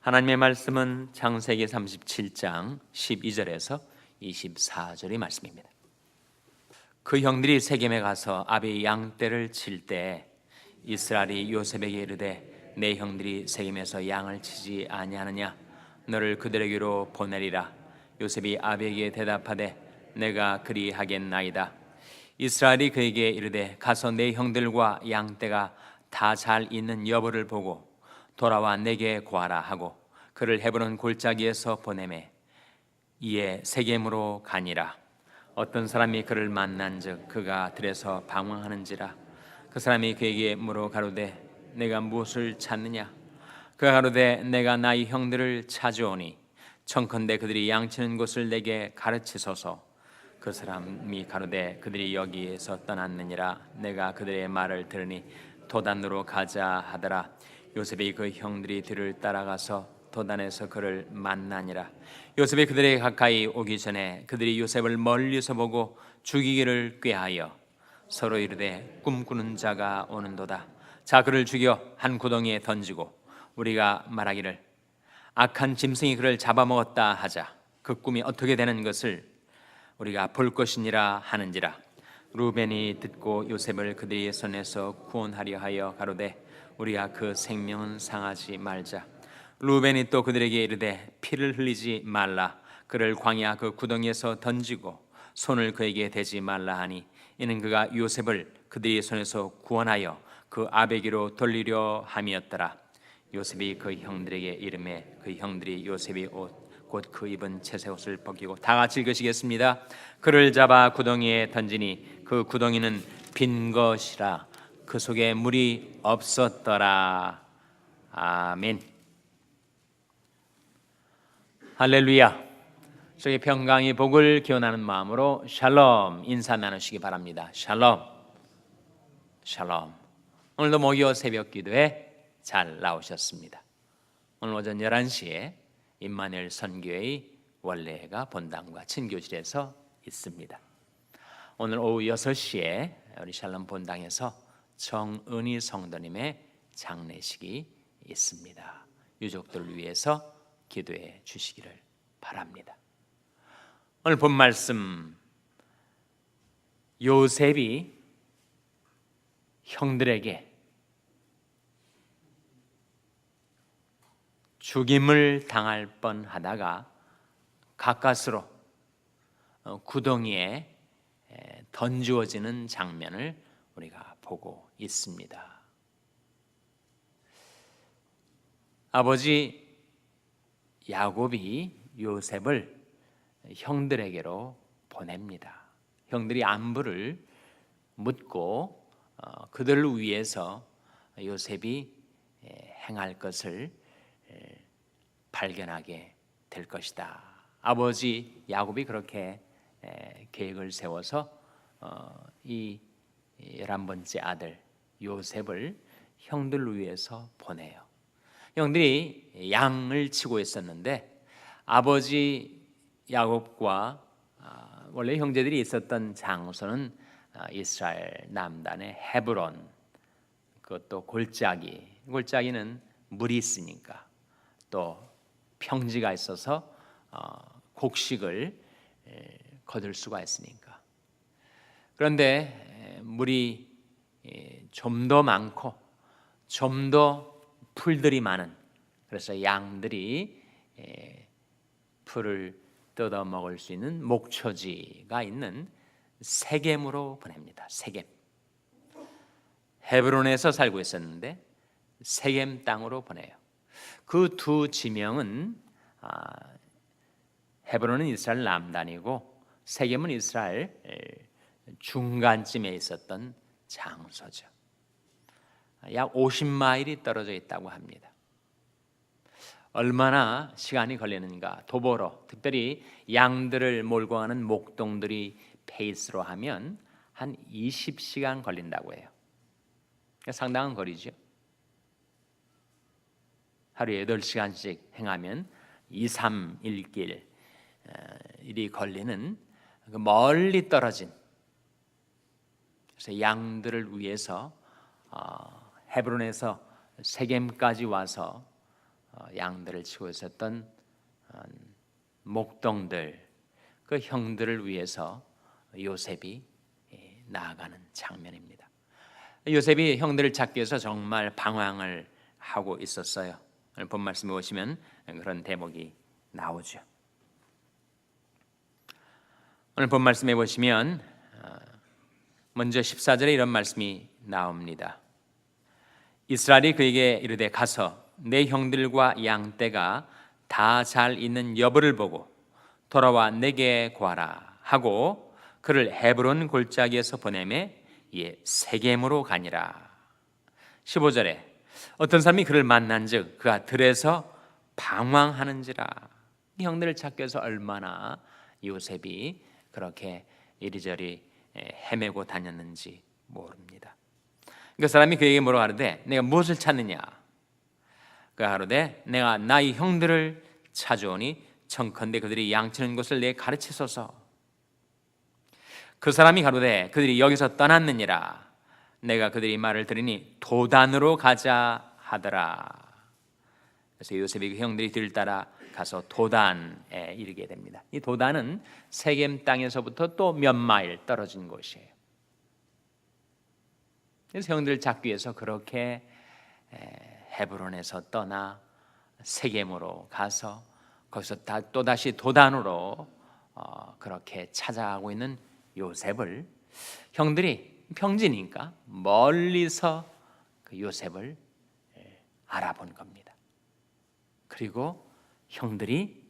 하나님의 말씀은 창세기 37장 12절에서 24절의 말씀입니다. 그 형들이 세겜에 가서 아비 양떼를 칠 때 이스라엘이 요셉에게 이르되 내 형들이 세겜에서 양을 치지 아니하느냐? 너를 그들에게로 보내리라. 요셉이 아비에게 대답하되 내가 그리하겠나이다. 이스라엘이 그에게 이르되 가서 내 형들과 양떼가 다 잘 있는 여부를 보고 돌아와 내게 구하라 하고 그를 헤브론 골짜기에서 보내매 이에 세겜으로 가니라. 어떤 사람이 그를 만난즉 그가 들에서 방황하는지라. 그 사람이 그에게 물어 가로되 내가 무엇을 찾느냐? 그가 가로되 내가 나의 형들을 찾아오니 청컨대 그들이 양치는 곳을 내게 가르치소서. 그 사람이 가로되 그들이 여기에서 떠났느니라. 내가 그들의 말을 들으니 도단으로 가자 하더라 요셉이 그 형들이 뒤를 따라가서 도단에서 그를 만나니라. 요셉이 그들에게 가까이 오기 전에 그들이 요셉을 멀리서 보고 죽이기를 꾀하여 서로 이르되 꿈꾸는 자가 오는도다. 자 그를 죽여 한 구덩이에 던지고 우리가 말하기를 악한 짐승이 그를 잡아먹었다 하자 그 꿈이 어떻게 되는 것을 우리가 볼 것이니라 하는지라 루벤이 듣고 요셉을 그들의 손에서 구원하려 하여 가로되 우리가 그 생명은 상하지 말자. 루벤이 또 그들에게 이르되 피를 흘리지 말라. 그를 광야 그 구덩이에서 던지고 손을 그에게 대지 말라 하니 이는 그가 요셉을 그들의 손에서 구원하여 그 아베기로 돌리려 함이었더라. 요셉이 그 형들에게 이름에 그 형들이 요셉이 옷 곧 그 입은 채새 옷을 벗기고 다 같이 읽으시겠습니다. 그를 잡아 구덩이에 던지니 그 구덩이는 빈 것이라 그 속에 물이 없었더라. 아멘. 할렐루야. 저희 평강이 복을 기원하는 마음으로 샬롬 인사 나누시기 바랍니다. 샬롬. 샬롬. 오늘도 목요 새벽 기도에 잘 나오셨습니다. 오늘 오전 11시에 임마누엘 선교의 원래가 본당과 친교실에서 있습니다. 오늘 오후 6시에 우리 샬롬 본당에서 정은희 성도님의 장례식이 있습니다. 유족들 위해서 기도해 주시기를 바랍니다. 오늘 본 말씀 요셉이 형들에게 죽임을 당할 뻔하다가 가까스로 어, 구덩이에 던주어지는 장면을 우리가 보고 있습니다. 아버지 야곱이 요셉을 형들에게로 보냅니다. 형들이 안부를 묻고 어, 그들을 위해서 요셉이 행할 것을 발견하게 될 것이다. 아버지 야곱이 그렇게 계획을 세워서 어, 이 열한 번째 아들 요셉을 형들 위해서 보내요. 형들이 양을 치고 있었는데 아버지 야곱과 아, 원래 형제들이 있었던 장소는 아, 이스라엘 남단의 헤브론 그것도 골짜기 골짜기는 물이 있으니까 또 평지가 있어서 어, 곡식을 거둘 수가 있으니까 그런데 물이 좀 더 많고 좀 더 풀들이 많은 그래서 양들이 풀을 뜯어 먹을 수 있는 목초지가 있는 세겜으로 보냅니다. 세겜. 헤브론에서 살고 있었는데 세겜 땅으로 보내요. 그 두 지명은 아, 헤브론은 이스라엘 남단이고 세겜은 이스라엘 중간쯤에 있었던 장소죠. 약 50마일이 떨어져 있다고 합니다. 얼마나 시간이 걸리는가 도보로 특별히 양들을 몰고 가는 목동들이 페이스로 하면 한 20시간 걸린다고 해요. 그러니까 상당한 거리죠. 하루에 8시간씩 행하면 2, 3 일길 일이 걸리는 그 멀리 떨어진 그래서 양들을 위해서 어, 헤브론에서 세겜까지 와서 어, 양들을 치고 있었던 어, 목동들 그 형들을 위해서 요셉이 예, 나아가는 장면입니다. 요셉이 형들을 찾기 위해서 정말 방황을 하고 있었어요. 본 말씀에 보시면 그런 대목이 나오죠. 오늘 본 말씀에 보시면 어, 먼저 14절에 이런 말씀이 나옵니다. 이스라엘이 그에게 이르되 가서 내 형들과 양떼가 다 잘 있는 여부를 보고 돌아와 내게 구하라 하고 그를 헤브론 골짜기에서 보내매 예 세겜으로 가니라. 15절에 어떤 사람이 그를 만난즉 그가 들에서 방황하는지라. 이 형들을 찾기 위해서 얼마나 요셉이 그렇게 이리저리 헤매고 다녔는지 모릅니다. 그 사람이 그에게 하는데 내가 무엇을 찾느냐? 그 하루되 내가 나의 형들을 찾아오니 청컨대 그들이 양치는 곳을 내 가르치소서. 그 사람이 가로되 그들이 여기서 떠났느니라. 내가 그들이 말을 들으니 도단으로 가자 하더라. 그래서 요셉이 그 형들이 들 따라 가서 도단에 이르게 됩니다. 이 도단은 세겜 땅에서부터 또 몇 마일 떨어진 곳이에요. 그래서 형들을 잡기 위해서 그렇게 헤브론에서 떠나 세겜으로 가서 거기서 또 다시 도단으로 어, 그렇게 찾아가고 있는 요셉을 형들이 평지니까 멀리서 그 요셉을 알아본 겁니다. 그리고 형들이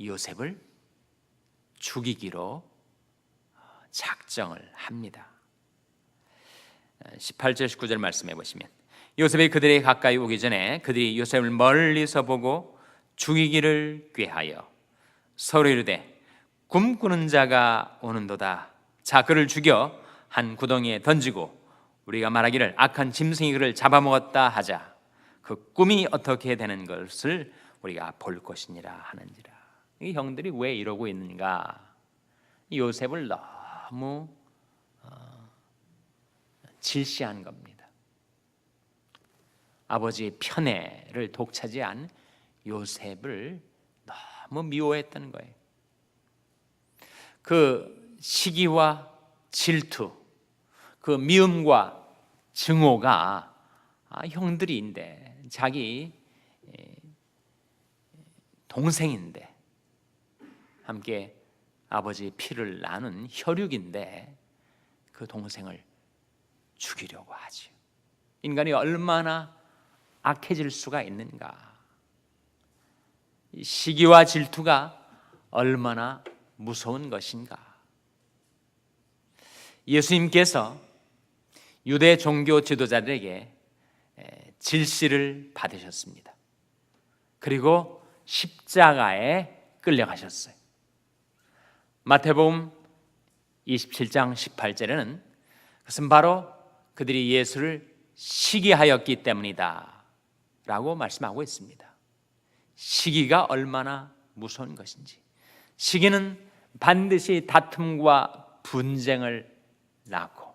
요셉을 죽이기로 어, 작정을 합니다. 18절 19절 말씀해 보시면 요셉이 그들에게 가까이 오기 전에 그들이 요셉을 멀리서 보고 죽이기를 꾀하여 서로 이르되 꿈꾸는 자가 오는도다 자 그를 죽여 한 구덩이에 던지고 우리가 말하기를 악한 짐승이 그를 잡아먹었다 하자 그 꿈이 어떻게 되는 것을 우리가 볼 것이니라 하는지라 이 형들이 왜 이러고 있는가 요셉을 너무 어, 질시한 겁니다. 아버지의 편애를 독차지한 요셉을 너무 미워했던 거예요. 그 시기와 질투, 그 미움과 증오가 아, 형들인데 자기 동생인데 함께 아버지의 피를 나눈 혈육인데 그 동생을 죽이려고 하지. 인간이 얼마나 악해질 수가 있는가? 시기와 질투가 얼마나 무서운 것인가? 예수님께서 유대 종교 지도자들에게 질시를 받으셨습니다. 그리고 십자가에 끌려가셨어요. 마태복음 27장 18절에는 그것은 바로 그들이 예수를 시기하였기 때문이다. 라고 말씀하고 있습니다. 시기가 얼마나 무서운 것인지. 시기는 반드시 다툼과 분쟁을 낳고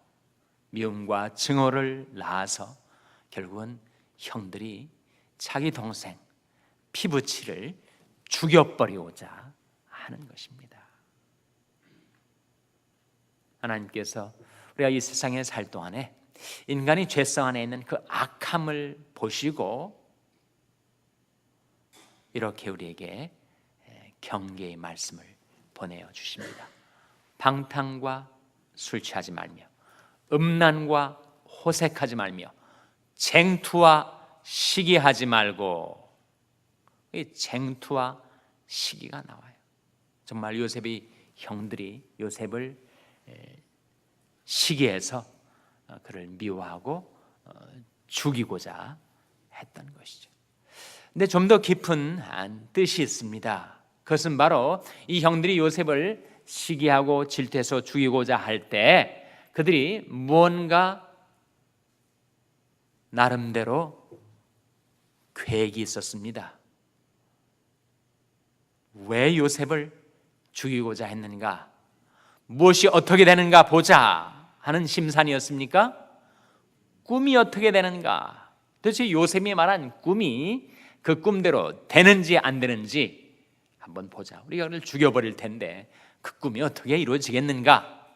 미움과 증오를 낳아서 결국은 형들이 자기 동생 피부치를 죽여버리고자 하는 것입니다. 하나님께서 우리가 이 세상에 살 동안에 인간이 죄성 안에 있는 그 악함을 보시고 이렇게 우리에게 경계의 말씀을 보내어 주십니다. 방탕과 술 취하지 말며 음란과 호색하지 말며 쟁투와 시기하지 말고 이 쟁투와 시기가 나와요. 정말 요셉이 형들이 요셉을 시기해서 어, 그를 미워하고 어, 죽이고자 했던 것이죠. 근데 좀 더 깊은 뜻이 있습니다. 그것은 바로 이 형들이 요셉을 시기하고 질투해서 죽이고자 할 때 그들이 무언가 나름대로 계획이 있었습니다. 왜 요셉을 죽이고자 했는가? 무엇이 어떻게 되는가 보자 하는 심산이었습니까? 꿈이 어떻게 되는가? 도대체 요셉이 말한 꿈이 그 꿈대로 되는지 안 되는지 한번 보자. 우리가 그를 죽여버릴 텐데 그 꿈이 어떻게 이루어지겠는가?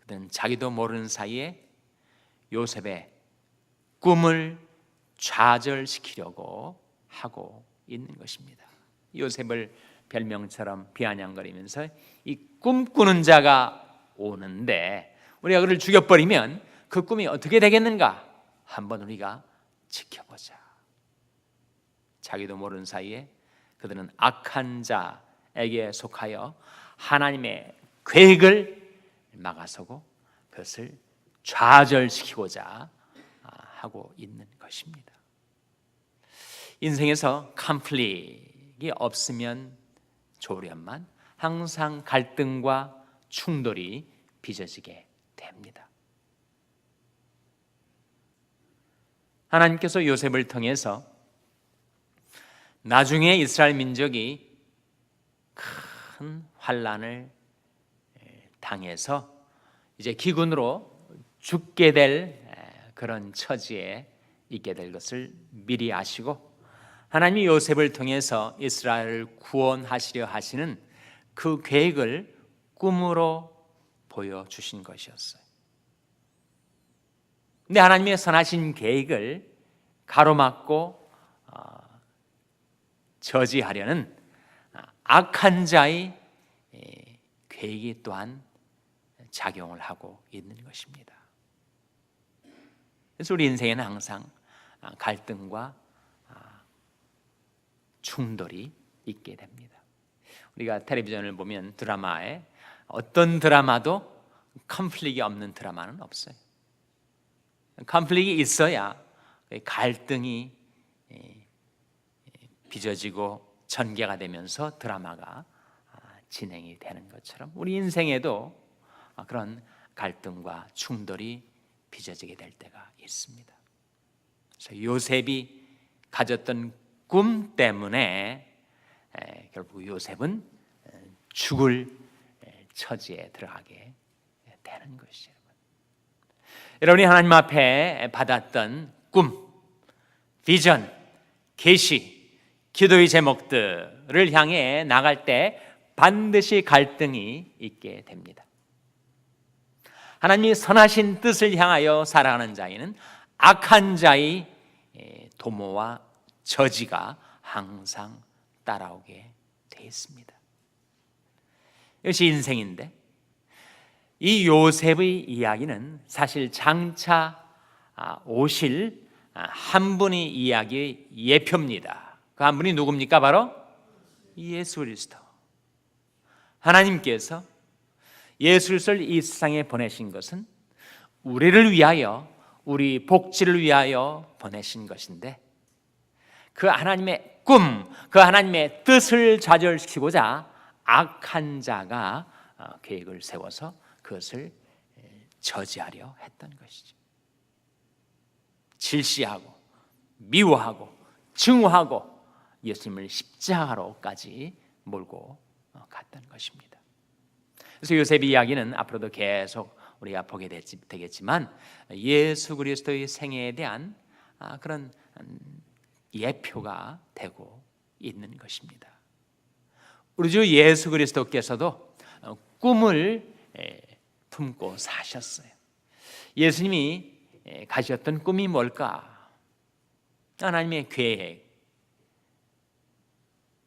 그들은 자기도 모르는 사이에 요셉의 꿈을 좌절시키려고 하고 있는 것입니다. 요셉을 별명처럼 비아냥거리면서 이 꿈꾸는 자가 오는데 우리가 그를 죽여버리면 그 꿈이 어떻게 되겠는가? 한번 우리가 지켜보자. 자기도 모르는 사이에 그들은 악한 자에게 속하여 하나님의 계획을 막아서고 그것을 좌절시키고자 하고 있는 것입니다. 인생에서 컨플릭 이 없으면 좋으련만 항상 갈등과 충돌이 빚어지게 됩니다. 하나님께서 요셉을 통해서 나중에 이스라엘 민족이 큰 환란을 당해서 이제 기근으로 죽게 될 그런 처지에 있게 될 것을 미리 아시고 하나님이 요셉을 통해서 이스라엘을 구원하시려 하시는 그 계획을 꿈으로 보여주신 것이었어요. 근데 하나님의 선하신 계획을 가로막고 어, 저지하려는 악한 자의 계획이 또한 작용을 하고 있는 것입니다. 그래서 우리 인생에는 항상 갈등과 충돌이 있게 됩니다. 우리가 텔레비전을 보면 드라마에 어떤 드라마도 컨플릭이 없는 드라마는 없어요. 컨플릭이 있어야 갈등이 빚어지고 전개가 되면서 드라마가 진행이 되는 것처럼 우리 인생에도 그런 갈등과 충돌이 빚어지게 될 때가 있습니다. 그래서 요셉이 가졌던 꿈 때문에 결국 요셉은 죽을 처지에 들어가게 되는 것이죠. 여러분이 하나님 앞에 받았던 꿈, 비전, 계시, 기도의 제목들을 향해 나갈 때 반드시 갈등이 있게 됩니다. 하나님이 선하신 뜻을 향하여 살아가는 자에는 악한 자의 도모와 저지가 항상 따라오게 돼 있습니다. 이것이 인생인데 이 요셉의 이야기는 사실 장차 아, 오실 아, 한 분의 이야기의 예표입니다. 그 한 분이 누굽니까? 바로 예수 그리스도. 하나님께서 예수 그리스도를 이 세상에 보내신 것은 우리를 위하여 우리 복지를 위하여 보내신 것인데 그 하나님의 꿈, 그 하나님의 뜻을 좌절시키고자 악한 자가 어, 계획을 세워서 그것을 저지하려 했던 것이죠. 질시하고 미워하고 증오하고 예수님을 십자가로까지 몰고 어, 갔던 것입니다. 그래서 요셉의 이야기는 앞으로도 계속 우리가 보게 되겠지만 예수 그리스도의 생애에 대한 아, 그런 음, 예표가 되고 있는 것입니다. 우리 주 예수 그리스도께서도 어, 꿈을 품고 사셨어요. 예수님이 가셨던 꿈이 뭘까? 하나님의 계획.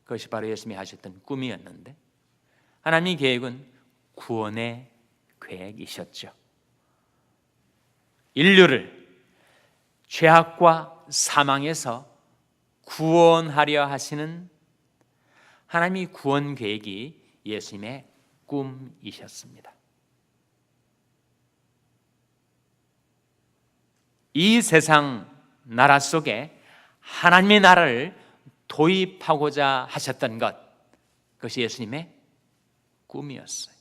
그것이 바로 예수님이 하셨던 꿈이었는데 하나님의 계획은 구원의 계획이셨죠. 인류를 죄악과 사망에서 구원하려 하시는 하나님의 구원 계획이 예수님의 꿈이셨습니다. 이 세상 나라 속에 하나님의 나라를 도입하고자 하셨던 것, 그것이 예수님의 꿈이었어요.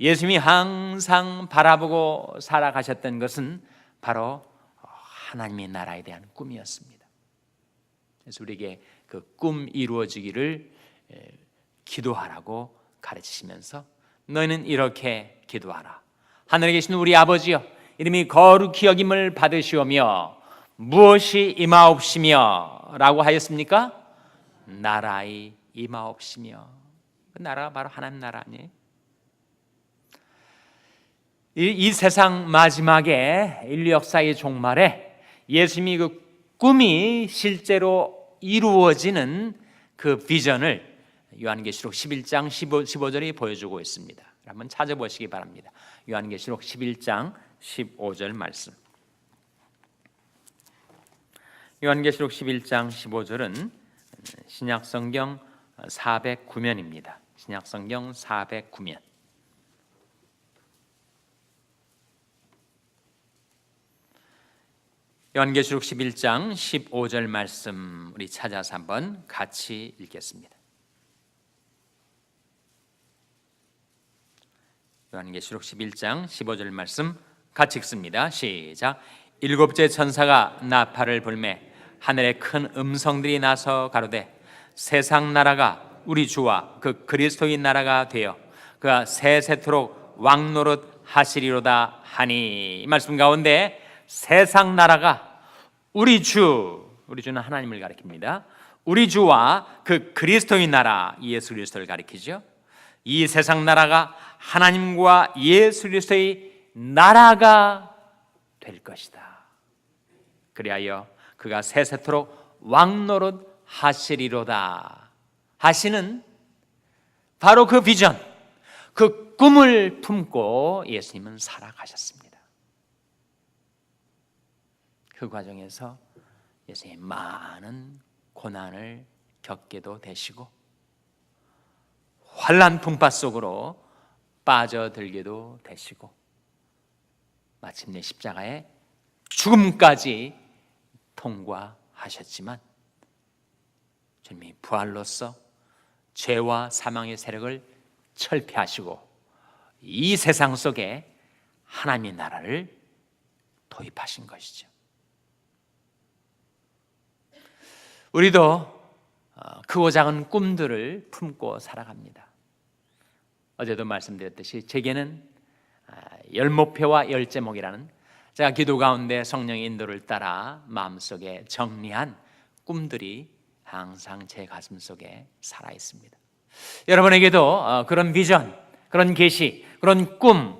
예수님이 항상 바라보고 살아가셨던 것은 바로 하나님의 나라에 대한 꿈이었습니다. 그래서 우리에게 그 꿈 이루어지기를 기도하라고 가르치시면서 너희는 이렇게 기도하라. 하늘에 계신 우리 아버지여 이름이 거룩히 여김을 받으시오며 무엇이 임하옵시며 라고 하였습니까? 나라의 임하옵시며 그 나라가 바로 하나님 나라 아니에요? 이, 이 세상 마지막에 인류 역사의 종말에 예수님이 그 꿈이 실제로 이루어지는 그 비전을 요한계시록 11장 15, 15절이 보여주고 있습니다. 한번 찾아보시기 바랍니다. 요한계시록 11장 15절 말씀. 요한계시록 11장 15절은 신약성경 409면입니다. 신약성경 409면. 요한계시록 11장 15절 말씀 우리 찾아서 한번 같이 읽겠습니다. 요한계시록 11장 15절 말씀 같이 읽습니다. 시작. 일곱째 천사가 나팔을 불매 하늘에 큰 음성들이 나서 가로되 세상 나라가 우리 주와 그 그리스도인 나라가 되어 그가 세세토록 왕노릇 하시리로다 하니 이 말씀 가운데 세상 나라가 우리 주 우리 주는 하나님을 가리킵니다. 우리 주와 그 그리스도인 나라 예수 그리스도를 가리키죠. 이 세상 나라가 하나님과 예수 그리스도의 나라가 될 것이다. 그리하여 그가 세세토록 왕노릇 하시리로다. 하시는 바로 그 비전, 그 꿈을 품고 예수님은 살아가셨습니다. 그 과정에서 예수님 많은 고난을 겪게도 되시고 환란 풍파 속으로 빠져들게도 되시고 마침내 십자가의 죽음까지 통과하셨지만 주님이 부활로서 죄와 사망의 세력을 철폐하시고 이 세상 속에 하나님의 나라를 도입하신 것이죠. 우리도 어, 크고 작은 꿈들을 품고 살아갑니다. 어제도 말씀드렸듯이 제게는 아, 열 목표와 열 제목이라는 제가 기도 가운데 성령의 인도를 따라 마음속에 정리한 꿈들이 항상 제 가슴 속에 살아 있습니다. 여러분에게도 어, 그런 비전, 그런 계시, 그런 꿈을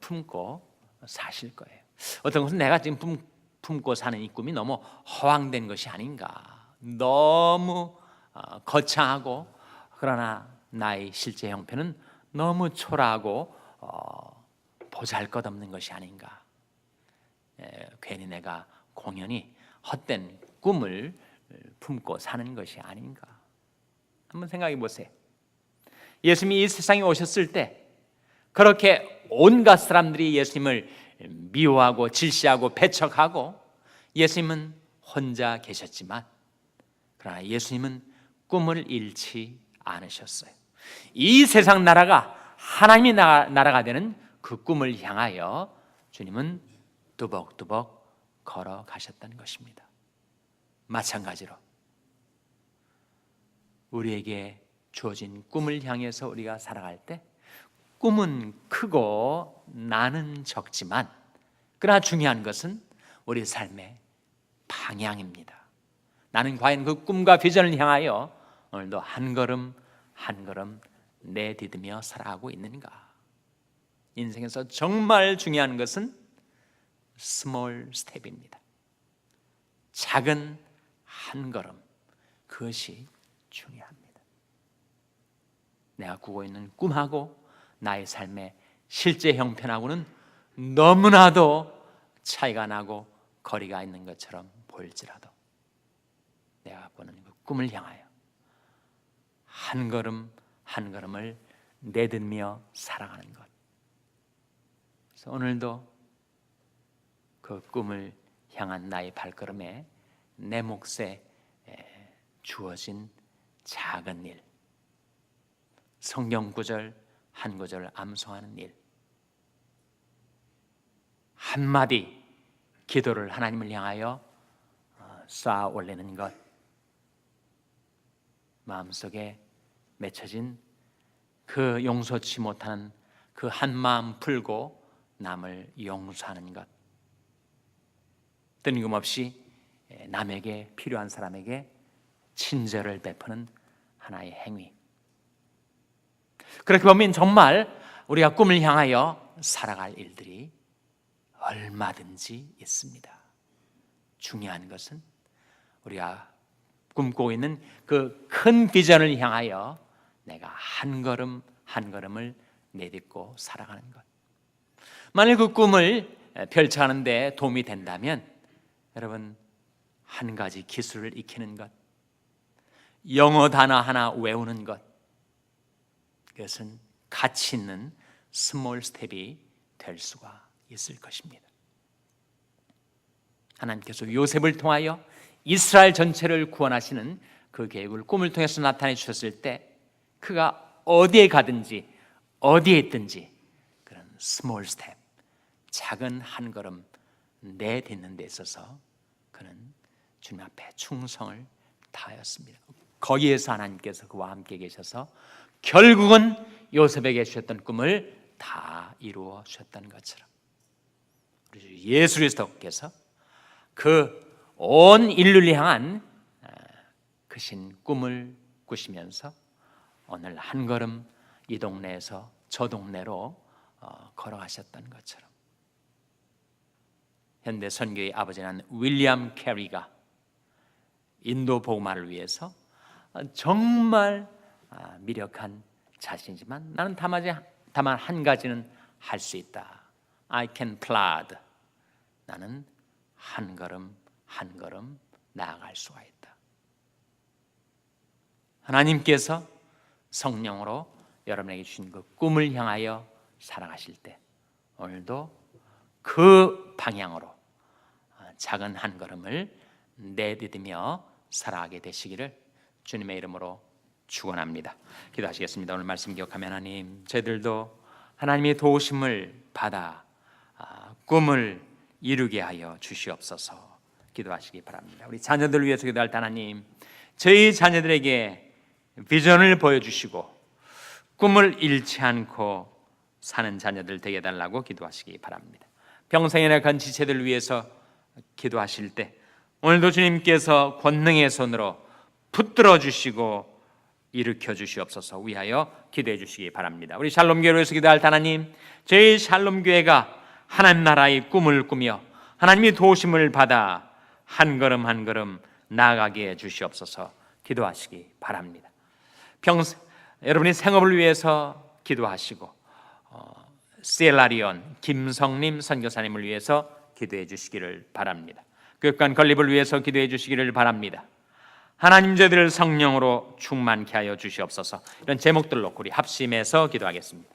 품고 사실 거예요. 어떤 것은 내가 지금 품, 품고 사는 이 꿈이 너무 허황된 것이 아닌가. 너무 어, 거창하고 그러나 나의 실제 형편은 너무 초라하고 어, 보잘것없는 것이 아닌가. 에, 괜히 내가 공연히 헛된 꿈을 품고 사는 것이 아닌가. 한번 생각해 보세요. 예수님이 이 세상에 오셨을 때 그렇게 온갖 사람들이 예수님을 미워하고 질시하고 배척하고 예수님은 혼자 계셨지만 그러나 예수님은 꿈을 잃지 않으셨어요. 이 세상 나라가 하나님의 나라가 되는 그 꿈을 향하여 주님은 두벅두벅 걸어가셨다는 것입니다. 마찬가지로 우리에게 주어진 꿈을 향해서 우리가 살아갈 때 꿈은 크고 나는 적지만 그러나 중요한 것은 우리 삶의 방향입니다. 나는 과연 그 꿈과 비전을 향하여 오늘도 한 걸음 한 걸음 내디디며 살아가고 있는가? 인생에서 정말 중요한 것은 스몰 스텝입니다. 작은 한 걸음 그것이 중요합니다. 내가 꾸고 있는 꿈하고 나의 삶의 실제 형편하고는 너무나도 차이가 나고 거리가 있는 것처럼 보일지라도 내가 보는 그 꿈을 향하여 한 걸음 한 걸음을 내딛며 살아가는 것. 그래서 오늘도 그 꿈을 향한 나의 발걸음에 내 몫에 주어진 작은 일, 성경 구절 한 구절 암송하는 일, 한마디 기도를 하나님을 향하여 어, 쌓아 올리는 것, 마음속에 맺혀진 그 용서치 못하는 그 한 마음 풀고 남을 용서하는 것, 뜬금없이 남에게 필요한 사람에게 친절을 베푸는 하나의 행위. 그렇게 보면 정말 우리가 꿈을 향하여 살아갈 일들이 얼마든지 있습니다. 중요한 것은 우리가 꿈꾸고 있는 그 큰 비전을 향하여 내가 한 걸음 한 걸음을 내딛고 살아가는 것. 만일 그 꿈을 펼쳐가는데 도움이 된다면 여러분 한 가지 기술을 익히는 것, 영어 단어 하나 외우는 것, 그것은 가치 있는 스몰 스텝이 될 수가 있을 것입니다. 하나님께서 요셉을 통하여 이스라엘 전체를 구원하시는 그 계획을 꿈을 통해서 나타내 주셨을 때 그가 어디에 가든지 어디에 있든지 그런 스몰 스텝 작은 한 걸음 내딛는 데 있어서 그는 주님 앞에 충성을 다하였습니다. 거기에서 하나님께서 그와 함께 계셔서 결국은 요셉에게 주셨던 꿈을 다 이루어 주셨던 것처럼 우리 주 예수 그리스도께서 그 온 인류를 향한 크신 꿈을 꾸시면서 오늘 한 걸음 이 동네에서 저 동네로 어, 걸어가셨던 것처럼 현대 선교의 아버지는 윌리엄 캐리가 인도 복음화를 위해서 정말 아, 미력한 자신이지만 나는 다만, 한 가지는 할 수 있다. I can plod. 나는 한 걸음 한 걸음 나아갈 수가 있다. 하나님께서 성령으로 여러분에게 주신 그 꿈을 향하여 살아가실 때 오늘도 그 방향으로 작은 한 걸음을 내디디며 살아가게 되시기를 주님의 이름으로 축원합니다. 기도하시겠습니다. 오늘 말씀 기억하면 하나님, 저희들도 하나님의 도우심을 받아 아, 꿈을 이루게 하여 주시옵소서. 기도하시기 바랍니다. 우리 자녀들 위해서 기도할 때 하나님, 저희 자녀들에게 비전을 보여주시고 꿈을 잃지 않고 사는 자녀들 되게 달라고 기도하시기 바랍니다. 평생의 건지체들 위해서 기도하실 때 오늘도 주님께서 권능의 손으로 붙들어 주시고 일으켜 주시옵소서 위하여 기도해 주시기 바랍니다. 우리 샬롬 교회에서 기도할 때 하나님, 저희 샬롬 교회가 하나님 나라의 꿈을 꾸며 하나님의 도우심을 받아 한 걸음 한 걸음 나아가게 해 주시옵소서 기도하시기 바랍니다. 평생 여러분이 생업을 위해서 기도하시고 어, 셀라리온 김성림 선교사님을 위해서 기도해 주시기를 바랍니다. 교육관 건립을 위해서 기도해 주시기를 바랍니다. 하나님 저들을 성령으로 충만케 하여 주시옵소서. 이런 제목들 놓고 우리 합심해서 기도하겠습니다.